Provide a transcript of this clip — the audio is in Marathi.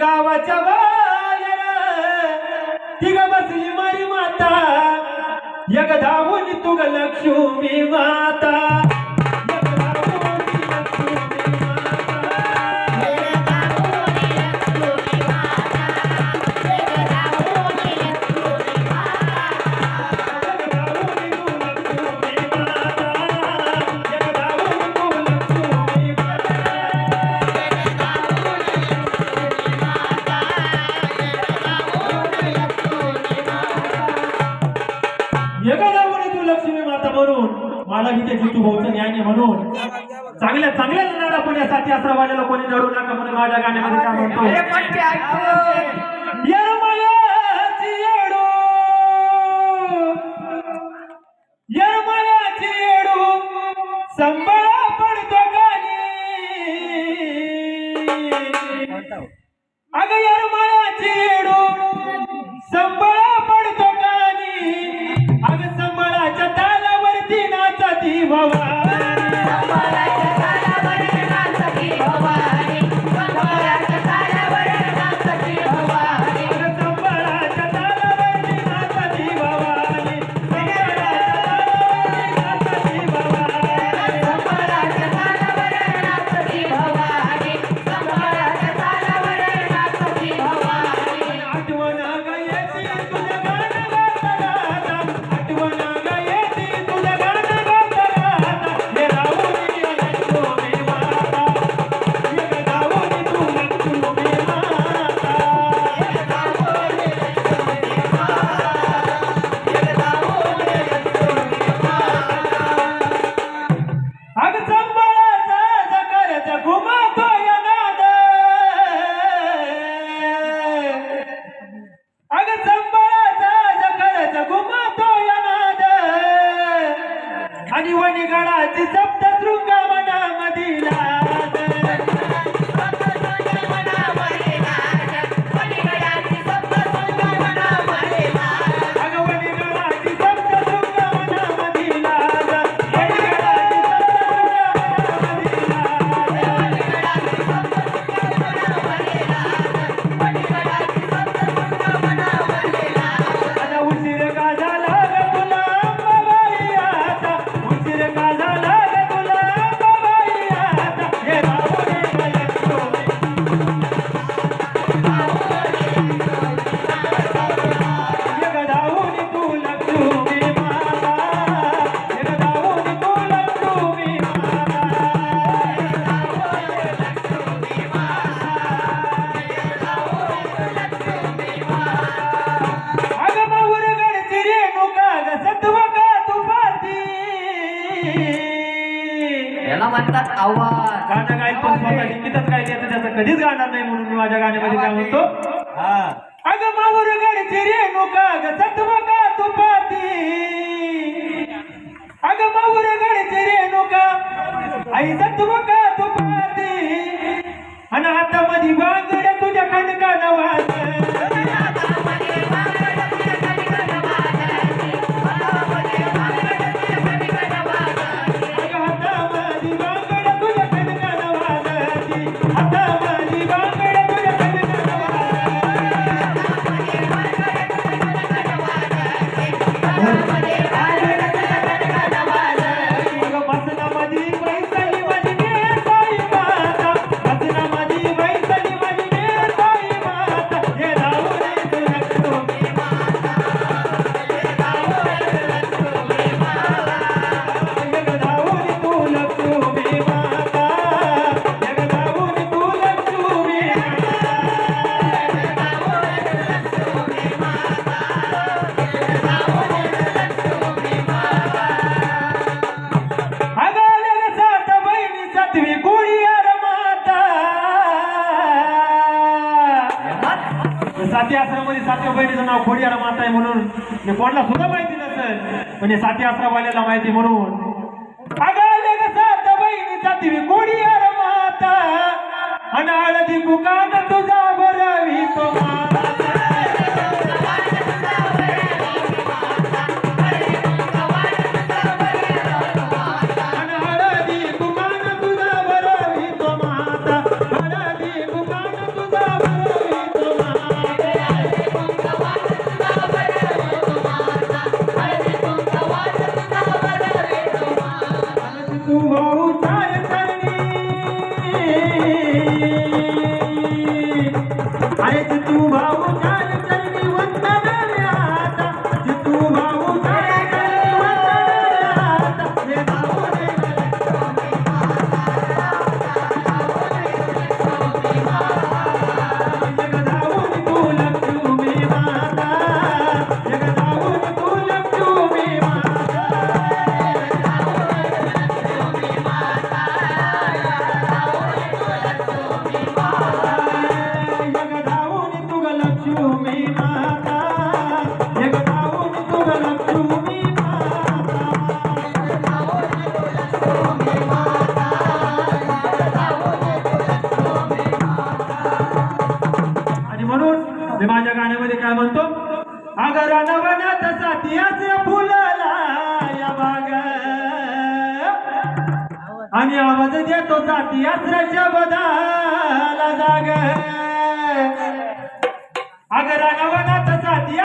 गावाच्या बाहेर तिघ बसली मारी माता. एक धावून तुग लक्ष्मी माता. ते जितू भाऊचं न्याय नाही म्हणून. चांगल्या चांगल्या लढा पण या साथी आश्रमाला कोणी लढू नका म्हणून माझ्या गाण्यामध्ये काय म्हणतो 一块五 आणि वणीगडाची सप्त शृंग मना मदिला म्हणतात आव्हान गाणं गायला पण स्वतः लिखितच काय येतं त्याचं कधीच गाणार नाही म्हणून मी माझ्या गाण्यामध्ये काय म्हणतो? हा. अग मावर गडची रेणुका ग सत्व का तू पाती अग मावर गडची रेणुका आई सत्व का Yeah, साती आश्रमामध्ये सातव्या बहिणीचं नाव खोडियाला माता आहे म्हणून. हे कोणाला सुद्धा माहिती नसेल पण हे साती आश्रमवाल्याला माहिती म्हणून. कोडियार बहिणी माता. अन हळदी दुकान तुझा भरावी तो आणि आवाज देतो जाती आश्रच्या बदाला जाग.